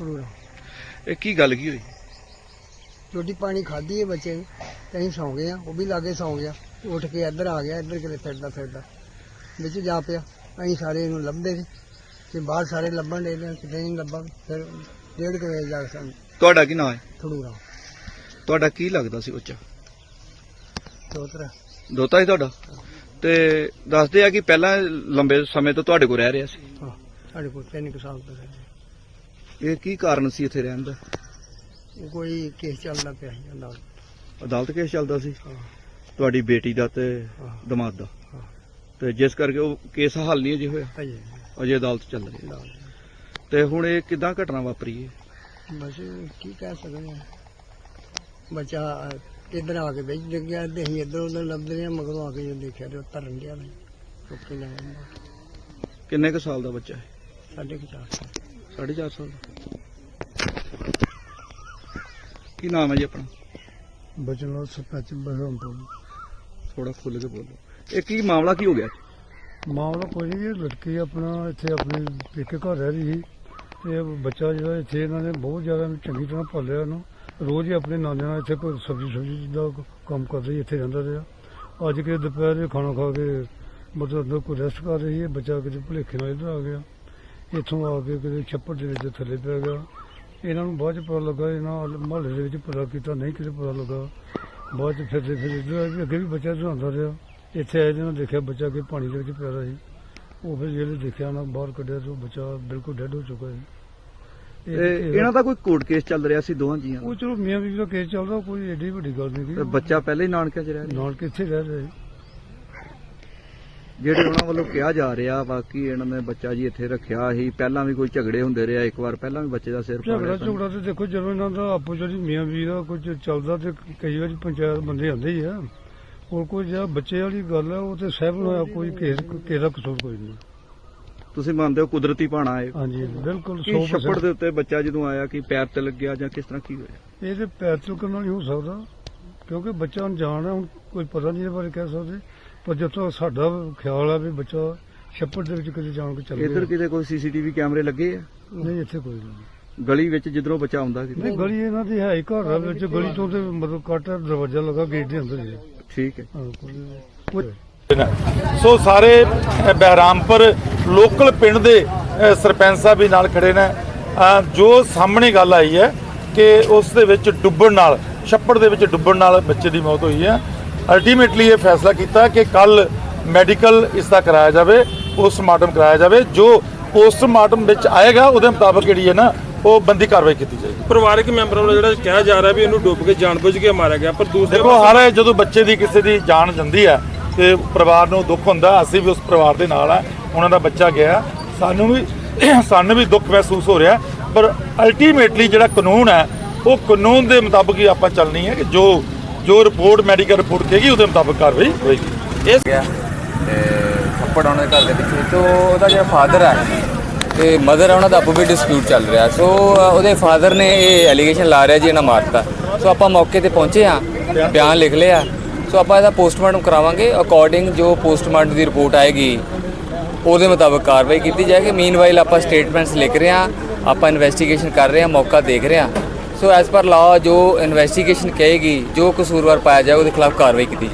ਇਹ ਕੀ ਗੱਲ ਕੀ ਹੋਈ? ਰੋਟੀ ਪਾਣੀ ਖਾਧੀ ਹੈ ਬੱਚੇ ਨੇ ਤੇ ਅਸੀਂ ਸੌਂ ਗਏ ਆ ਉਹ ਵੀ ਲਾਗੇ ਸੌਂ ਗਿਆ ਉੱਠ ਕੇ ਇੱਧਰ ਆ ਗਿਆ ਇੱਧਰ ਕਿਤੇ ਫਿਰਦਾ ਫਿਰਦਾ। ਵਿੱਚ ਜਾ ਪਿਆ ਅਸੀਂ ਸਾਰੇ ਇਹਨੂੰ ਲੱਭਦੇ ਸੀ ਤੇ ਬਾਹਰ ਸਾਰੇ ਲੱਭਣ ਦੇ ਨੇ ਕਿਤੇ ਨਹੀਂ ਲੱਭਾ ਫਿਰ ਡੇਢ ਕੁ ਵਜੇ ਜਾ ਕੇ ਸਾਨੂੰ ਤੁਹਾਡਾ ਕੀ ਨਾਮ ਹੈ? ਖੜੂਰਾ ਤੁਹਾਡਾ ਕੀ ਲੱਗਦਾ ਸੀ ਬੱਚਾ? ਚੌਥਰਾ ਦੋਤਾ ਸੀ ਤੁਹਾਡਾ? ਤੇ ਦੱਸਦੇ ਆ ਕਿ ਪਹਿਲਾਂ ਲੰਬੇ ਸਮੇਂ ਤੋਂ ਤੁਹਾਡੇ ਕੋਲ ਰਹਿ ਰਿਹਾ ਸੀ? ਹਾਂ ਸਾਡੇ ਕੋਲ ਤਿੰਨ ਕੁ ਸਾਲ ਤੋਂ ਰਹਿੰਦੇ ਇਹ ਕੀ ਕਾਰਨ ਸੀ ਇੱਥੇ ਰਹਿਣ ਦਾ? ਉਹ ਕੋਈ ਕੇਸ ਚੱਲਦਾ ਪਿਆ ਸੀ ਅਦਾਲਤ ਕੇਸ ਚੱਲਦਾ ਸੀ? ਹਾਂ। ਤੁਹਾਡੀ ਬੇਟੀ ਦਾ ਤੇ ਹਾਂ। ਦਮਾਦ ਦਾ? ਹਾਂ। ਤੇ ਜਿਸ ਕਰਕੇ ਉਹ ਕੇਸ ਹੱਲ ਨਹੀਂ ਅਜੇ ਹੋਇਆ? ਅਜੇ ਅਜੇ ਅਦਾਲਤ ਚੱਲ ਰਹੀ ਹੈ। ਨਾਲ। ਤੇ ਹੁਣ ਇਹ ਕਿਦਾਂ ਘਟਨਾ ਵਾਪਰੀ ਹੈ? ਬਸ ਕੀ ਕਹਿ ਸਕਦੇ ਹਾਂ। ਬੱਚਾ ਇੱਧਰ ਆ ਕੇ ਬੈਠ ਲੱਗਿਆ ਤੇ ਅਸੀਂ ਇੱਧਰ ਉੱਧਰ ਲੱਭਦੇ ਰਹੇ ਮਗਰੋਂ ਆ ਕੇ ਜਦੋਂ ਦੇਖਿਆ ਤੇ ਉਹ ਗਿਆ ਚੁੱਕ ਲੈ ਆਉਂਦਾ। ਕਿੰਨੇ ਕੁ ਸਾਲ ਦਾ ਬੱਚਾ ਹੈ? ਸਾਢੇ ਕੁ ਚਾਰ ਸਾਲ 4.5 ਸਾਲ ਦਾ। ਕੀ ਨਾਮ ਹੈ ਜੀ ਆਪਣਾ? ਬਚਨ ਲੋ ਸਰਪੰਚ ਬਹਿਰਮਪੁਰ ਥੋੜਾ ਖੁੱਲ ਕੇ ਬੋਲੋ। ਇਹ ਕੀ ਮਾਮਲਾ ਕੀ ਹੋ ਗਿਆ? ਮਾਮਲਾ ਕੋਈ ਨਹੀਂ ਇਹ ਲੜਕੀ ਆਪਣਾ ਇੱਥੇ ਆਪਣੇ ਪੇਕੇ ਘਰ ਰਹਿ ਰਹੀ ਸੀ। ਇਹ ਬੱਚਾ ਜਿਹੜਾ ਇੱਥੇ ਇਹਨਾਂ ਨੇ ਬਹੁਤ ਜ਼ਿਆਦਾ ਇਹਨੂੰ ਚੰਗੀ ਤਰ੍ਹਾਂ ਪਾਲਿਆ ਉਹਨੂੰ। ਰੋਜ਼ ਹੀ ਆਪਣੇ ਨਾਨੇ ਨਾਲ ਇੱਥੇ ਕੋਈ ਸਬਜ਼ੀ ਸਬਜ਼ੀ ਦਾ ਕੰਮ ਕਰਦਾ ਸੀ ਇੱਥੇ ਰਹਿੰਦਾ ਰਿਹਾ। ਅੱਜ ਕਿ ਦੁਪਹਿਰੇ ਖਾਣਾ ਖਾ ਕੇ ਮਤਲਬ ਅੰਦਰ ਕੋਈ ਰੈਸਟ ਕਰ ਰਹੀ ਹੈ ਬੱਚਾ ਕਿਤੇ ਭੁਲੇਖੇ ਨਾਲ ਇੱਧਰ ਆ ਗਿਆ। ਇੱਥੋਂ ਆ ਕੇ ਕਿਤੇ ਛੱਪੜ ਦੇ ਵਿੱਚ ਥੱਲੇ ਪੈ ਗਿਆ। ਇਹਨਾਂ ਨੂੰ ਬਾਅਦ ਚ ਪਤਾ ਲੱਗਾ ਇਹਨਾਂ ਮਹੱਲੇ ਦੇ ਵਿੱਚ ਪਤਾ ਕੀਤਾ ਨਹੀਂ ਕਿਤੇ ਪਤਾ ਲੱਗਾ। ਬਾਅਦ ਚ ਫਿਰਦੇ ਫਿਰਦੇ ਅੱਗੇ ਵੀ ਬੱਚਾ ਦੌੜਦਾ ਰਿਹਾ। ਇੱਥੇ ਆਏ ਜਿਹਨਾਂ ਦੇਖਿਆ ਬੱਚਾ ਕਿ ਪਾਣੀ ਦੇ ਵਿੱਚ ਪਿਆ ਰਿਹਾ ਸੀ। ਉਹ ਫਿਰ ਜਿਹੜੇ ਦੇਖਿਆ ਨਾ ਬਾਹਰ ਕੱਢਿਆ ਤਾਂ ਉਹ ਬੱਚਾ ਬਿਲਕੁਲ ਡੈੱਡ ਹੋ ਚੁੱਕਾ ਸੀ। ਇਹ- ਇਹ ਇਹ- ਇਹਨਾਂ ਦਾ ਕੋਈ ਕੋਰਟ ਕੇਸ ਚੱਲ ਰਿਹਾ ਸੀ ਦੋਹਾਂ ਜੀਆਂ ਉਹ ਦਾ ਚਲੋ ਮੀਆਂ ਬੀਬੀ ਦਾ ਕੇਸ ਚੱਲਦਾ ਕੋਈ ਏਡੀ ਵੱਡੀ ਗੱਲ ਨਹੀਂ ਤੇ ਸੀ। ਬੱਚਾ ਪਹਿਲੇ ਹੀ ਨਾਨਕਿਆਂ 'ਚ ਰਹਿ ਰਿਹਾ ਨਾਲ ਕਿੱਥੇ ਰਹਿ ਰਹੇ ਜਿਹੜੇ ਉਹਨਾਂ ਵੱਲੋਂ ਕਿਹਾ ਜਾ ਰਿਹਾ ਬਾਕੀ ਇਹਨਾਂ ਨੇ ਬੱਚਾ ਜੀ ਇੱਥੇ ਰੱਖਿਆ ਸੀ ਪਹਿਲਾਂ ਵੀ ਕੋਈ ਝਗੜੇ ਹੁੰਦੇ ਰਿਹਾ ਇੱਕ ਵਾਰ ਪਹਿਲਾਂ ਵੀ ਬੱਚੇ ਦਾ ਸਿਰ ਝਗੜਾ। ਝਗੜਾ ਤੇ ਦੇਖੋ ਜਦੋਂ ਇਹਨਾਂ ਦਾ ਆਪੋ ਜਿਹੜੀ ਮੀਆਂ ਬੀਬੀ ਦਾ ਕੁਝ ਚੱਲਦਾ ਤੇ ਕਈ ਵਾਰੀ ਪੰਚਾਇਤ ਬੰਦੇ ਆਉਂਦੇ ਹੀ ਆ। ਹੋਰ ਕੋਈ ਜਿਹੜਾ ਬੱਚੇ ਵਾਲੀ ਗੱਲ ਹੈ ਉਹ ਤੇ ਸਹਿਬ ਹੋਇਆ ਕੋਈ ਕੇਸ ਕਿਸੇ ਦਾ ਕਸੂਰ ਕੋਈ ਨਹੀਂ। ਤੁਸੀਂ ਮੰਨਦੇ ਹੋ ਕੁਦਰਤੀ ਪਾਣਾ ਹੈ ਹਾਂਜੀ ਬਿਲਕੁਲ ਕੀ 100% ਛੱਪੜ ਦੇ ਉੱਤੇ ਬੱਚਾ ਜਦੋਂ ਆਇਆ ਕਿ ਪੈਰ ਤੇ ਲੱਗਿਆ ਜਾਂ ਕਿਸ ਤਰ੍ਹਾਂ ਕੀ ਹੋਇਆ? ਇਹ ਤੇ ਪੈਰ ਚੁੱਕਣ ਨਾਲ ਨਹੀਂ ਹੋ ਸਕਦਾ ਕਿਉਂਕਿ ਬੱਚਾ ਅਣਜਾਣ ਹੈ ਹੁਣ ਕੋਈ ਪਤਾ ਨਹੀਂ ਇਹਦੇ ਬਾਰੇ ਕਹਿ ਸਕਦੇ। ਪਰ ਜਦੋਂ ਸਾਡਾ ਖਿਆਲ ਆ ਵੀ ਬੱਚਾ ਛੱਪੜ ਦੇ ਵਿੱਚ ਕਿਤੇ ਜਾਣ ਕੇ ਚੱਲ ਇੱਧਰ ਗਿਆ। ਕਿਤੇ ਕੋਈ ਸੀਸੀਟੀਵੀ ਕੈਮਰੇ ਲੱਗੇ ਆ? ਨਹੀਂ ਇੱਥੇ ਕੋਈ ਨਹੀਂ। ਗਲੀ ਵਿੱਚ ਜਿੱਧਰੋਂ ਬੱਚਾ ਆਉਂਦਾ ਕਿਤੇ? ਨਹੀਂ ਗਲੀ ਇਹਨਾਂ ਦੀ ਹੈ ਹੀ ਘਰ ਆ ਵਿੱਚ ਗਲੀ ਤੋਂ ਤੇ ਮਤਲਬ ਕੱਟ ਦਰਵਾਜ਼ਾ ਲੱਗਾ ਗੇਟ ਦੇ ਅੰਦਰ ਹੀ। ਠੀਕ ਹੈ। ਹਾਂ, ਕੋਈ- ਕੋਈ ਸੋ ਸਾਰੇ ਅ, ਬਹਿਰਾਮਪੁਰ ਲੋਕਲ ਪਿੰਡ ਦੇ ਅ, ਸਰਪੰਚ ਸਾਹਿਬ ਵੀ ਨਾਲ ਖੜੇ ਨੇ। ਅ, ਜੋ ਸਾਹਮਣੇ ਗੱਲ ਆਈ ਹੈ ਕਿ ਉਸ ਦੇ ਵਿੱਚ ਡੁੱਬਣ ਨਾਲ ਛੱਪੜ ਦੇ ਵਿੱਚ ਡੁੱਬਣ ਨਾਲ ਬੱਚੇ ਦੀ ਮੌਤ ਹੋਈ ਹੈ। ਅਲਟੀਮੇਟਲੀ ਇਹ ਫੈਸਲਾ ਕੀਤਾ ਕਿ ਕੱਲ ਮੈਡੀਕਲ ਇਸ ਦਾ ਕਰਾਇਆ ਜਾਵੇ ਪੋਸਟਮਾਰਟਮ ਕਰਾਇਆ ਜਾਵੇ ਜੋ ਪੋਸਟਮਾਰਟਮ ਵਿੱਚ ਆਏਗਾ ਉਹਦੇ ਮੁਤਾਬਕ ਜਿਹੜੀ ਹੈ ਨਾ ਉਹ ਬੰਦੀ ਕਾਰਵਾਈ ਕੀਤੀ ਜਾਏਗੀ। ਪਰਿਵਾਰਕ ਮੈਂਬਰਾਂ ਵੱਲੋਂ ਜਿਹੜਾ ਕਿਹਾ ਜਾ ਰਿਹਾ ਵੀ ਇਹਨੂੰ ਡੁੱਬ ਕੇ ਜਾਣਬੁੱਝ ਕੇ ਮਾਰਿਆ ਗਿਆ ਪਰ ਦੂਸਰੇ ਦੇਖੋ ਹਰ ਜਦੋਂ ਬੱਚੇ ਦੀ ਕਿਸੇ ਦੀ ਜਾਨ ਜਾਂਦੀ ਹੈ ਤੇ ਪਰਿਵਾਰ ਨੂੰ ਦੁੱਖ ਹੁੰਦਾ ਅਸੀਂ ਵੀ ਉਸ ਪਰਿਵਾਰ ਦੇ ਨਾਲ ਆ ਉਹਨਾਂ ਦਾ ਬੱਚਾ ਗਿਆ ਸਾਨੂੰ ਵੀ ਸਾਨੂੰ ਵੀ ਦੁੱਖ ਮਹਿਸੂਸ ਹੋ ਰਿਹਾ ਪਰ ਅਲਟੀਮੇਟਲੀ ਜਿਹੜਾ ਕਾਨੂੰਨ ਹੈ ਉਹ ਕਾਨੂੰਨ ਦੇ ਮੁਤਾਬਕ ਹੀ ਆਪਾਂ ਚੱਲਣੀ ਹੈ ਕਿ ਜੋ ਜੋ ਰਿਪੋਰਟ ਮੈਡੀਕਲ ਰਿਪੋਰਟ ਕਹੇਗੀ ਉਹਦੇ ਮੁਤਾਬਕ ਕਾਰਵਾਈ ਹੋਏਗੀ। ਇਸ ਗਿਆ ਤੇ ਥੱਪੜ ਉਹਨਾਂ ਦੇ ਘਰ ਦੇ ਪਿੱਛੇ ਤੋਂ ਉਹਦਾ ਜਿਹੜਾ ਫਾਦਰ ਹੈ ਤੇ ਮਦਰ ਹੈ ਉਹਨਾਂ ਦਾ ਆਪੋ ਵੀ ਡਿਸਪਿਊਟ ਚੱਲ ਰਿਹਾ। ਸੋ ਉਹਦੇ ਫਾਦਰ ਨੇ ਇਹ ਐਲੀਗੇਸ਼ਨ ਲਾ ਰਿਹਾ ਜੀ ਇਹਨਾਂ ਮਾਰਤਾ। ਸੋ ਆਪਾਂ ਮੌਕੇ ਤੇ ਪਹੁੰਚੇ ਆ ਬਿਆਨ ਲਿਖ ਲਿਆ। ਸੋ ਆਪਾਂ ਇਹਦਾ ਪੋਸਟਮਾਰਟਮ ਕਰਾਵਾਂਗੇ। ਅਕੋਰਡਿੰਗ ਜੋ ਪੋਸਟਮਾਰਟਮ ਦੀ ਰਿਪੋਰਟ ਆਏਗੀ ਉਹਦੇ ਮੁਤਾਬਕ ਕਾਰਵਾਈ ਕੀਤੀ ਜਾਏਗੀ। ਮੀਨਵਾਈਲ ਆਪਾਂ ਸਟੇਟਮੈਂਟਸ ਲਿਖ ਰਹੇ ਆ ਆਪਾਂ ਇਨਵੈਸਟੀਗੇਸ਼ਨ ਕਰ ਰਹੇ ਆ ਮੌਕਾ ਦੇਖ ਰਹੇ ਆ ਸੋ ਐਸ ਪਰ ਲਾਅ ਜੋ ਇਨਵੈਸਟੀਗੇਸ਼ਨ ਕਹੇਗੀ, ਜੋ ਕਸੂਰਵਾਰ ਪਾਇਆ ਜਾਏ, ਉਹਦੇ ਖਿਲਾਫ ਕਾਰਵਾਈ ਕੀਤੀ ਜਾਏਗੀ।